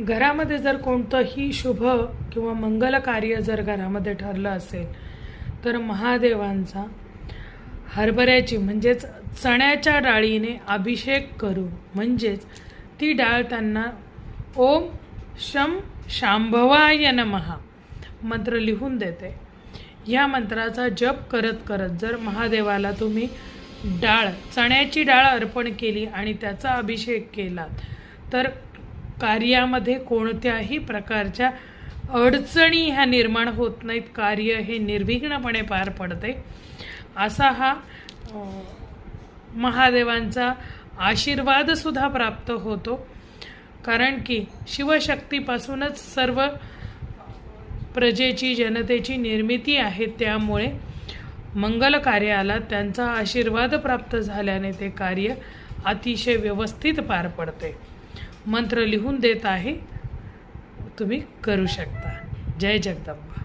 घरामध्ये जर कोणतंही शुभ किंवा मंगल कार्य जर घरामध्ये ठरलं असेल तर महादेवांचा हरभऱ्याची म्हणजेच चण्याच्या डाळीने अभिषेक करू म्हणजेच ती डाळ त्यांना ओम शम शांभवाय नमहा मंत्र लिहून देते. या मंत्राचा जप करत करत जर महादेवाला तुम्ही डाळ चण्याची डाळ अर्पण केली आणि त्याचा अभिषेक केला तर कार्यामध्ये कोणत्याही प्रकारच्या अडचणी ह्या निर्माण होत नाहीत. कार्य हे निर्विघ्नपणे पार पडते. असा हा महादेवांचा आशीर्वादसुद्धा प्राप्त होतो. कारण की शिवशक्तीपासूनच सर्व प्रजेची जनतेची निर्मिती आहे. त्यामुळे मंगल कार्याला त्यांचा आशीर्वाद प्राप्त झाल्याने ते कार्य अतिशय व्यवस्थित पार पडते. मंत्र लिहून देत आहे तुम्ही करू शकता. जय जगदंबा.